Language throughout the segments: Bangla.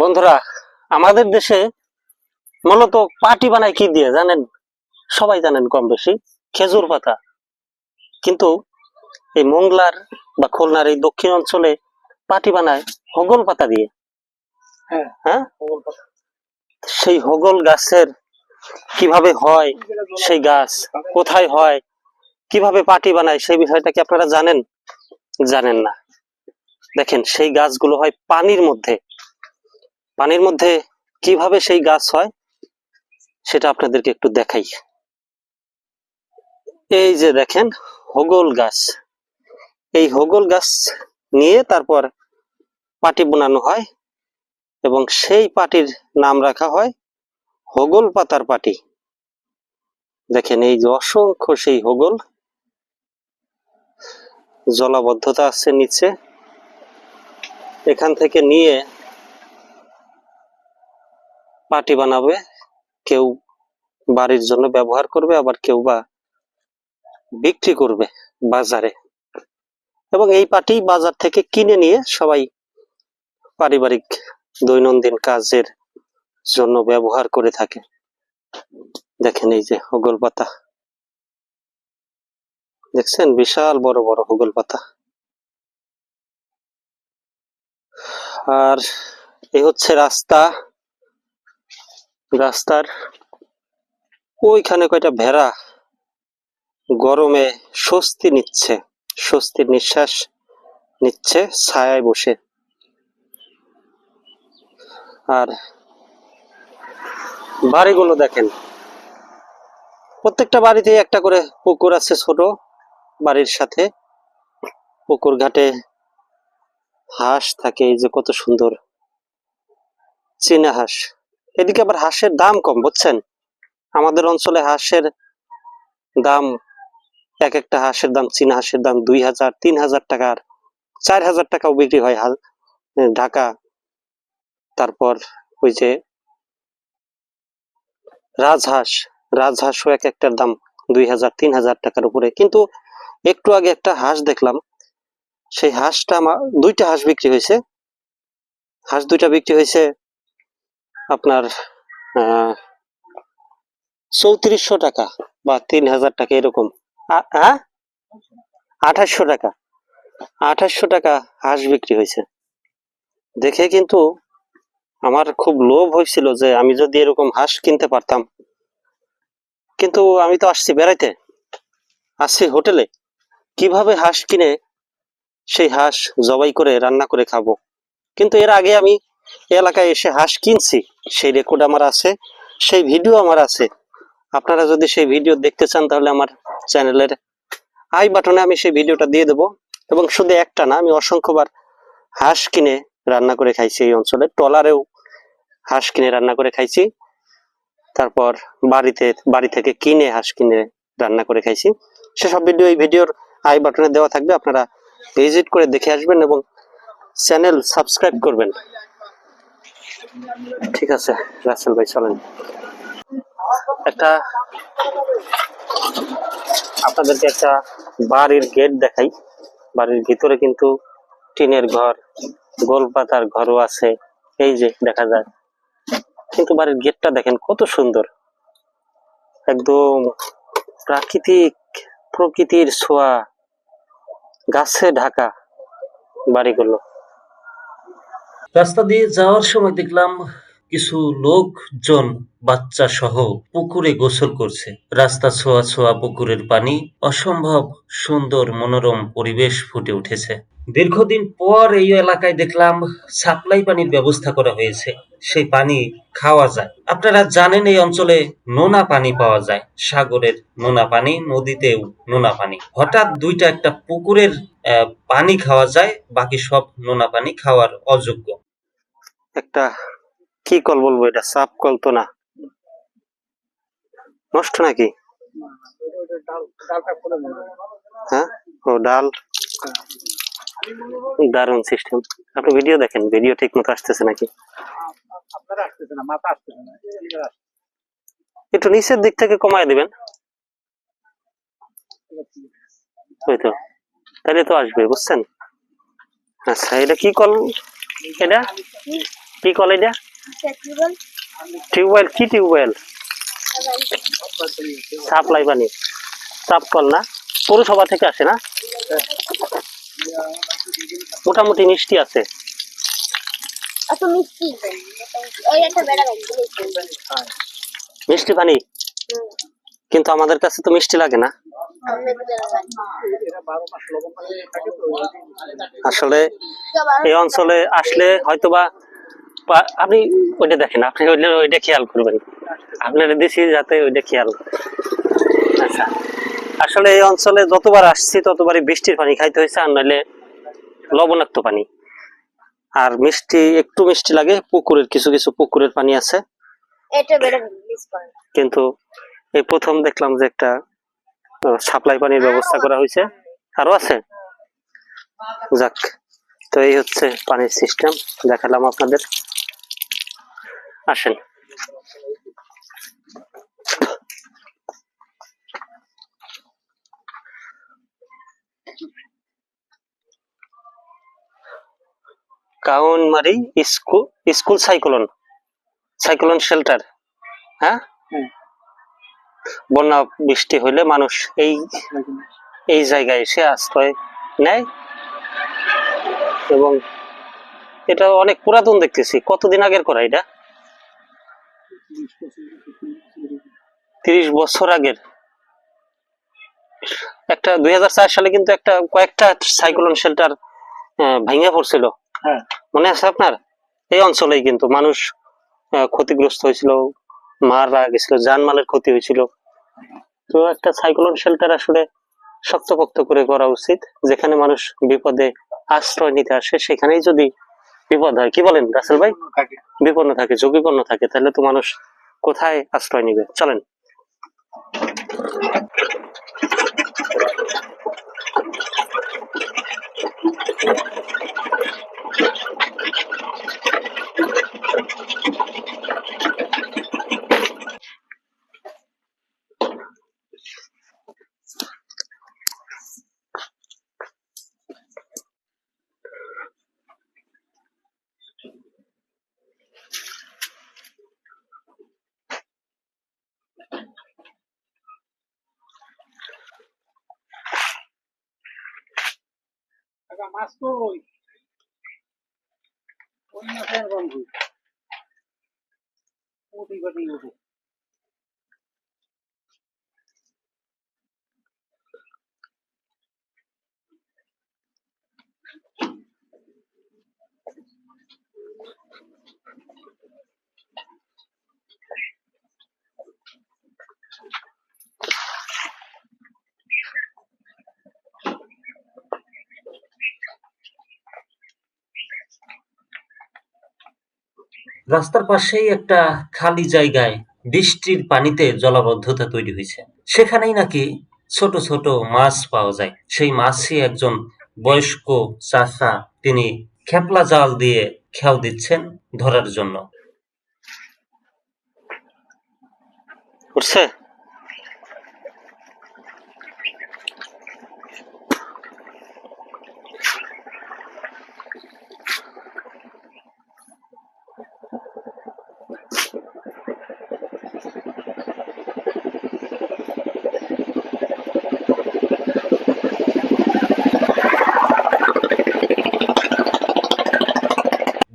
বন্ধুরা আমাদের দেশে মূলত পাটি বানায় কি দিয়ে জানেন? সবাই জানেন কম বেশি খেজুর পাতা। কিন্তু এই মংলার বা খুলনার এই দক্ষিণ অঞ্চলে পাটি বানায় হগল পাতা দিয়ে। হ্যাঁ হ্যাঁ? সেই হগল গাছের কীভাবে হয় সেই গাছ কোথায় হয় কীভাবে পাটি বানায় সেই বিষয়টা কি আপনারা জানেন? জানেন না। দেখেন সেই গাছগুলো হয় পানির মধ্যে। পানির মধ্যে কীভাবে সেই গাছ হয়, সেটা আপনাদেরকে একটু দেখাই। এই যে দেখেন, হগল গাছ। এই হগল গাছ নিয়ে তারপর পাটি বানানো হয় এবং সেই পাটির নাম রাখা হয় হগল পাতার পাটি। দেখেন, এই যে অসংখ্য সেই হগল। জলাবদ্ধতা আছে নিচে। এখান থেকে নিয়ে পাটি বানাবে, কেউ বাড়ির জন্য ব্যবহার করবে, আবার কেউ বা বিক্রি করবে বাজারে। এবং এই পাটি বাজার থেকে কিনে নিয়ে সবাই পারিবারিক দৈনন্দিন কাজের জন্য ব্যবহার করে থাকে। দেখেন এই যে হগল পাতা। দেখছেন? বিশাল বড় বড় হগল পাতা। আর এই হচ্ছে রাস্তা। রাস্তার ওইখানে কয়টা ভেড়া গরমে স্বস্তি নিচ্ছে, স্বস্তির নিঃশ্বাস নিচ্ছে ছায়ায় বসে। আর বাড়িগুলো দেখেন, প্রত্যেকটা বাড়িতেই একটা করে পুকুর আছে ছোট বাড়ির সাথে। পুকুর ঘাটে হাঁস থাকে, এই যে কত সুন্দর চীনা হাঁস। এদিকে আবার হাঁসের দাম কম, বুঝছেন? আমাদের অঞ্চলে হাঁসের দাম, এক একটা হাঁসের দাম, চীনা হাঁসের দাম দুই হাজার, তিন হাজার টাকার চার হাজার টাকাও বিক্রি হয় হাল ঢাকা। তারপর ওই যে রাজহাঁস, রাজহাঁসও এক একটার দাম দুই হাজার, তিন হাজার টাকার উপরে। কিন্তু একটু আগে একটা হাঁস দেখলাম, সেই হাঁসটা দুইটা হাঁস বিক্রি হয়েছে। হাঁস দুইটা বিক্রি হয়েছে আপনার চৌত্রিশশো টাকা বা তিন হাজার টাকা এরকম। হ্যাঁ আঠাশশো টাকা। আঠাশশো টাকা হাঁস বিক্রি হয়েছে। দেখে কিন্তু আমার খুব লোভ হয়েছিল যে আমি যদি এরকম হাঁস কিনতে পারতাম। কিন্তু আমি তো আসছি বেড়াইতে। আসছি হোটেলে। কীভাবে হাঁস কিনে সেই হাঁস জবাই করে রান্না করে খাব? কিন্তু এর আগে আমি এলাকায় এসে হাঁস কিনছি, সেই রেকর্ড আমার আছে, সেই ভিডিও আমার আছে। আপনারা যদি সেই ভিডিও দেখতে চান, তাহলে আমার চ্যানেলের আই বাটনে আমি সেই ভিডিওটা দিয়ে দেবো। এবং শুধু একটা না, আমি অসংখ্যবার হাঁস কিনে রান্না করে খাইছি এই অঞ্চলে। ট্রলারেও হাঁস কিনে রান্না করে খাইছি। তারপর বাড়িতে, বাড়ি থেকে কিনে হাঁস কিনে রান্না করে খাইছি। সেসব ভিডিও এই ভিডিওর আই বাটনে দেওয়া থাকবে। আপনারা ভিজিট করে দেখে আসবেন এবং চ্যানেল সাবস্ক্রাইব করবেন। ঠিক আছে, রাসেল ভাই, চলেন। একটা আপনাদেরকে একটা বাড়ির গেট দেখাই। বাড়ির ভিতরে কিন্তু টিনের ঘর গোলপাতার ঘরও আছে। এই যে, দেখা যায়। কিন্তু বাড়ির গেটটা দেখেন কত সুন্দর। একদম প্রাকৃতিক প্রকৃতির ছোঁয়া। গাছে ঢাকা বাড়িগুলো। রাস্তা দিয়ে যাওয়ার সময় দেখলাম কিছু লোকজন বাচ্চা সহ পুকুরে গোসল করছে। রাস্তা ছোঁয়া ছোঁয়া পুকুরের পানি অসম্ভব সুন্দর মনোরম পরিবেশ ফুটে উঠেছে। দীর্ঘদিন পর এই এলাকায় দেখলাম সাপ্লাই পানির ব্যবস্থা করা হয়েছে। সেই পানি খাওয়া যায়। আপনারা জানেন এই অঞ্চলে নোনা পানি পাওয়া যায়। সাগরের নোনা পানি নদীতেও নোনা পানি। হঠাৎ দুইটা একটা পুকুরের আহ, পানি খাওয়া যায় বাকি সব নোনা পানি খাওয়ার অযোগ্য। একটা কি কল বলব এটা? সাপ কল তো না। নষ্ট নাকি? হ্যাঁ? ও ডাল। দারুণ সিস্টেম আপনি ভিডিও দেখেন ভিডিও ঠিক মতো আসতেছে নাকি। একটু নিচের দিক থেকে কমায় দিবেন। ওই তো। তাহলে তো আসবে, বুঝছেন? আচ্ছা এটা কি কল এটা? কি কল এটা? টিউবওয়েল কি টিউবওয়েল সাপ্লাই পানি চাপ কল না? পৌরসভা থেকে আসে না? মোটামুটি মিষ্টি আছে। এত মিষ্টি। ওই একটা বেড়া মিষ্টি পানি? কিন্তু আমাদের কাছে তো মিষ্টি লাগে না। আসলে এই অঞ্চলে আসলে হয়তোবা আপনি ওইটা দেখেন আপনি ওইটা খেয়াল করবেন। আপনারা দিছি যাতে ওইটা খেয়াল আচ্ছা। আসলে এই অঞ্চলে যতবার আসছি ততবারই বৃষ্টির পানি খাইতে হয়েছে আর নইলে লবণাক্ত পানি। আর মিষ্টি একটু মিষ্টি লাগে পুকুরের কিছু কিছু পুকুরের পানি আছে। কিন্তু এই প্রথম দেখলাম যে একটা সাপ্লাই পানির ব্যবস্থা করা হয়েছে। আরও আছে। যাক তো এই হচ্ছে পানির সিস্টেম দেখালাম আপনাদের। আসেন। কাউনমারি school school cyclone cyclone shelter হ্যাঁ? বন্যা বৃষ্টি হইলে মানুষ এই এই জায়গায় এসে আশ্রয় নেয়। এবং এটা অনেক পুরাতন দেখতেছি। কতদিন আগের করা এটা? তিরিশ বছর আগের। একটা দুই সালে কিন্তু একটা কয়েকটা সাইক্লোন শেল্টার ভেঙে পড়ছিল। মনে আছে আপনার? এই অঞ্চলেই কিন্তু মানুষ ক্ষতিগ্রস্ত হয়েছিল মারা গেছিল জানমালের ক্ষতি হয়েছিল। তো একটা সাইক্লোন শেল্টার আসলে শক্তপোক্ত করে করা উচিত যেখানে মানুষ বিপদে আশ্রয় নিতে আসে সেখানেই যদি বিপদ হয় কি বলেন রাসেল ভাই? বিপন্ন থাকে। ঝুঁকিপন্ন থাকে তাহলে তো মানুষ কোথায় আশ্রয় নিবে? চলেন। টাকা মাছ তো ওই অন্য বন্ধু উঠি বাটি উঠে রাস্তার পাশেই একটা খালি জায়গায় বৃষ্টির পানিতে জলাবদ্ধতা তৈরি হয়েছে। সেখানেই নাকি ছোট ছোট মাছ পাওয়া যায়। সেই মাছই একজন বয়স্ক চাষা, তিনি খেপলা জাল দিয়ে খেয়াল দিচ্ছেন ধরার জন্য। উঠছে?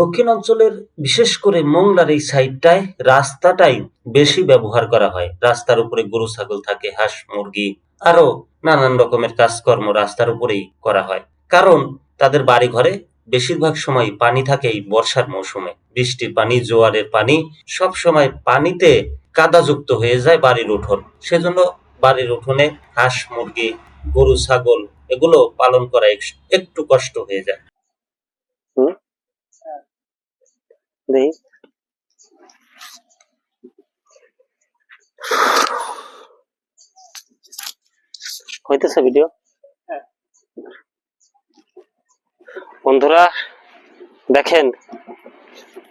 দক্ষিণ অঞ্চলের বিশেষ করে মোংলার এই সাইডটায় রাস্তাটাই বেশি ব্যবহার করা হয়। রাস্তার উপরে গরু, ছাগল থাকে, হাঁস, মুরগি আরও নানান রকমের কাজকর্ম রাস্তার উপরেই করা হয়। কারণ তাদের বাড়ি ঘরে বেশিরভাগ সময় পানি থাকে এই বর্ষার মৌসুমে। বৃষ্টির পানি, জোয়ারের পানি, সব সময় পানিতে কাদাযুক্ত হয়ে যায় বাড়ির উঠোন। সেজন্য বাড়ির উঠোনে হাঁস, মুরগি, গরু, ছাগল এগুলো পালন করা একটু কষ্ট হয়ে যায়। দেখি হইতেছে ভিডিও। বন্ধুরা, দেখেন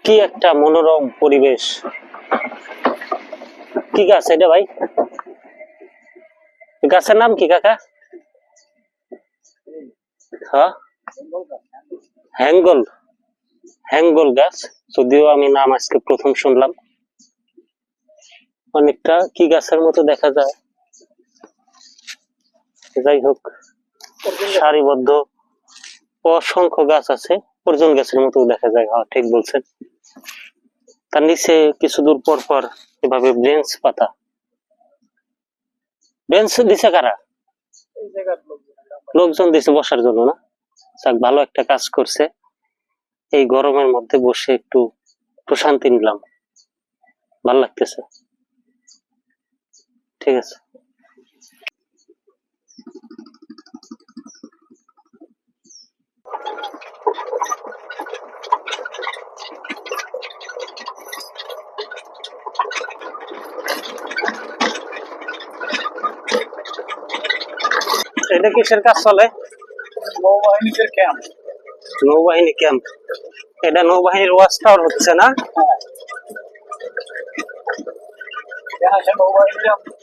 কি একটা মনোরম পরিবেশ। কি গাছ এটা ভাই? গাছের নাম কি কাকা? হ্যাঁ? হ্যাঙ্গল। হ্যাঙ্গল গাছ। যদিও আমি নাম আজকে প্রথম শুনলাম। অনেকটা কি গাছের মতো দেখা যায়। যাই হোক, সারিবদ্ধ অসংখ্য গাছ আছে, অর্জুন গাছের মতো দেখা যায় হ্যাঁ ঠিক বলছেন। তার নিচে কিছু দূর পর পর এভাবে ব্রেঞ্চ পাতা। বেঞ্চ দিছে কারা? লোকজন দিছে বসার জন্য না? যাক, ভালো একটা কাজ করছে। এই গরমের মধ্যে বসে একটু প্রশান্তি নিলাম। ভালো লাগতেছে। ঠিক আছে। এটা কিসের কাজ চলে? নৌবাহিনীদের ক্যাম্প নৌবাহিনী ক্যাম্প এটা নৌবাহিনীর ওয়াচ টাওয়ার হচ্ছে না?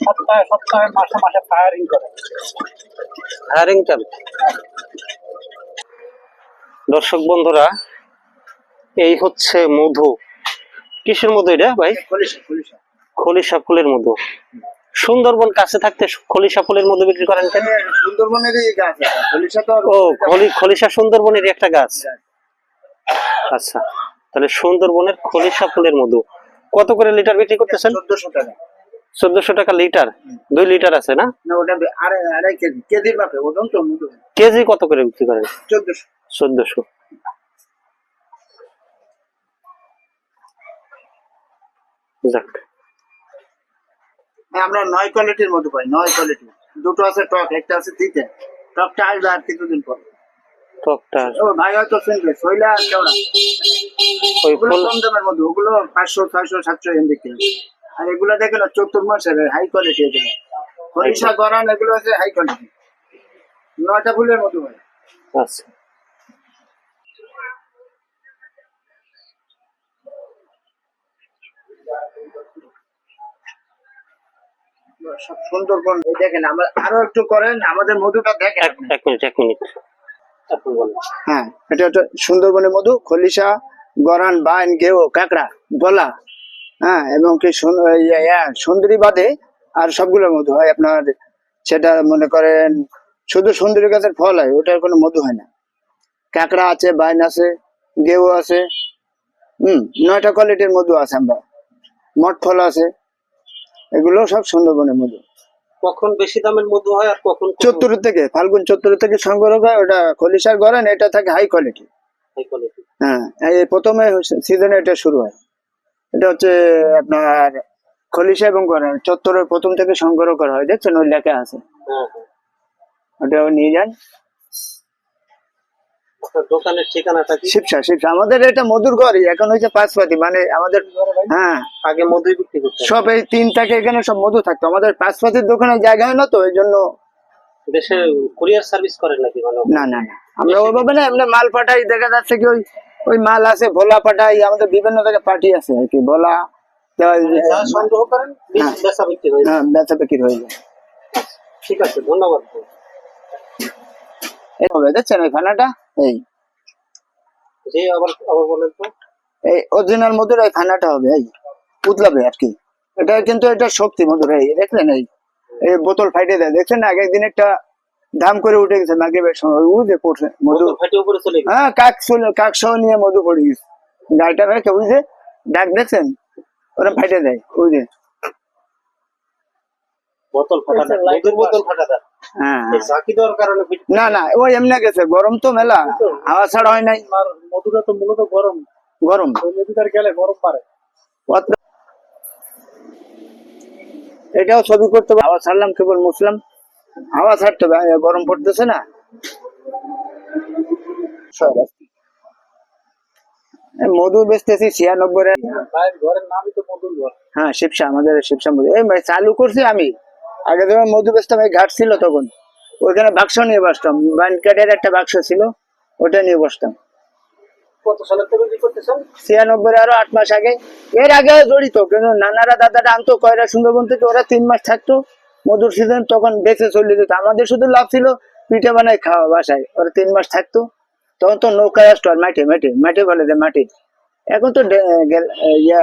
সপ্তাহে সপ্তাহে মাসে মাসে ফায়ারিং করে। হায়ারিং ক্যাম্প দর্শক বন্ধুরা এই হচ্ছে মধু। কিসের মধু এটা ভাই? পুলিশ পুলিশ খলিশা ফুলের মধু। সুন্দরবন কাছে থাকতে খলিশা ফুলের মধু বিক্রি করেন কেন? সুন্দরবনেরই গাছ আছে। তো ও খলি খলিশা সুন্দরবনের একটা গাছ। আচ্ছা তাহলে সুন্দরবনের খলিশা ফুলের মধু। কত করে লিটার বিক্রি করতেছেন? চোদ্দশো টাকা। চোদ্দশো টাকা লিটার? দুই লিটার আছে না? কেজি। কত করে বিক্রি করেন? চোদ্দশো। চোদ্দশো। যাক। আমরা নয় কোয়ালিটির মধু পাই নয় কোয়ালিটি দুটো আছে টক একটা আছে তিতে। টকটা আসবে আর কিছুদিন পর। টকটা ও ভাই হয়তো শুনবে শৈলা কেওড়া ওই ফুল কম দামের মধ্যে ওগুলো পাঁচশো ছয়শো সাতশো এম বিক্রি আর এগুলো দেখে না চতুর মাসের হাই কোয়ালিটি এগুলো। গরান এগুলো আছে হাই কোয়ালিটি নয়টা ফুলের মতো হয় আচ্ছা। সুন্দরবন দেখেন আমরা আরও একটু করেন আমাদের মধুটা দেখেন। এক মিনিট এক মিনিট। হ্যাঁ এটা হচ্ছে সুন্দরবনের মধু, খলিশা, গরান, বাইন গেও কাঁকড়া, গলা হ্যাঁ এবং কি সুন- সুন্দরী বাদে আর সবগুলোর মধু হয়। আপনার সেটা মনে করেন শুধু সুন্দরী গাছের ফল হয়, ওটার কোনো মধু হয় না। কাঁকড়া আছে, বাইন আছে গেও আছে, হম, নয়টা কোয়ালিটির মধু আছে আমরা। মঠ ফল আছে, এগুলো সব সুন্দরবনের মধু। কখন বেশি দামের মধু হয় আর কখন চত্বর থেকে ফাল্গুন চত্বর থেকে সংগ্রহ হয় ওটা খলিশার গরান এটা থাকে হাই কোয়ালিটি? হ্যাঁ এই প্রথমে সিজনে এটা শুরু হয়। এটা হচ্ছে আপনার খলিশা এবং গরান চত্বরের প্রথম থেকে সংগ্রহ করা হয় দেখছেন ওই লেখা আছে। হ্যাঁ হ্যাঁ। ওটাও নিয়ে যান। দোকানের ঠিকানাটা কি? শিবসা শিবসা আমাদের এটা মধুর এখন হয়েছে পাঁচপাতি। মানে আমাদের হ্যাঁ। আগে মধুই বিক্রি করতেন। সব এই তিন এখানে সব মধু থাকতো। আমাদের পাঁচপাতির দোকানে জায়গা হয় না তো এই জন্য দেশে কুরিয়ার সার্ভিস করেন নাকি না না না। আমরা ওইভাবে না এমনি মাল পাঠাই দেখা যাচ্ছে কি ওই ওই মাল আছে ভোলা পাঠাই আমাদের বিভিন্ন জায়গায় পার্টি আছে আর কি ভোলা তো ওই যে- যা সংগ্রহ করেন হ্যাঁ। বেচা বিক্রি হয়ে যায়। হ্যাঁ বেচা বিক্রি হয়ে যায়। ঠিক আছে ধন্যবাদ। হবে দেখছেন এই খানাটা? এই। জি আবার আবার বলেন তো। এই অরিজিনাল মধুর এই খানাটা হবে এই উতলাবে আর কি। এটা কিন্তু এটা শক্তি মধুর এই দেখলেন এই এই বোতল ফাইটে দেয়। দেখছেন না আগের দিন একটা দাম করে উঠে গেছে মাগরিবের সময় ও যে পড়ছে মধু। ফাটে উপরে চলে গেছে। হ্যাঁ কাক ছিল কাক সহ নিয়ে মধু পড়ে গেছে। গাড়িটা রেখে বুঝছে ডাক দেখছেন ওরা ফাইটে দেয় ওই যে। বোতল ফাটা দেয় বোতল ফাটা দেয় হ্যাঁ বিট- না না ওই এমনি গেছে গরম তো মেলা হাওয়া ছাড়া হয় নাই। মধুটা তো মূলত গরম। গরম। গেলে গরম পারে। এটাও ছবি করতে হবে হাওয়া ছাড়লাম কেবল মুসলাম হাওয়া ছাড়তে হবে গরম পড়তেছে না। মধু বেচতেছি ছিয়ানব্বই ঘরের নামই তো মধুর ঘর। হ্যাঁ শিবসা আমাদের শিবসা মধু। এই চালু করছি আমি। আগে যখন মধু বেচতাম এই ঘাট ছিল তখন। ওইখানে বাক্স নিয়ে বসতাম। কাঠের একটা বাক্স ছিল ওটা নিয়ে বসতাম। ছিয়ানব্বই আরও আট মাস আগে। এর আগে জড়িত কিন্তু নানারা দাদারা আনতো কয়রা সুন্দরবন থেকে ওরা তিন মাস থাকতো। মধুর সিজন তখন বেঁচে চলে যেত। আমাদের শুধু লাভ ছিল পিঠে বানাই খাওয়া বাসায়। ওরা তিন মাস থাকতো। তখন তো নৌকায় আসতো আর মাঠে মাঠে মাঠে বলে যে মাঠে। এখন তো ইয়া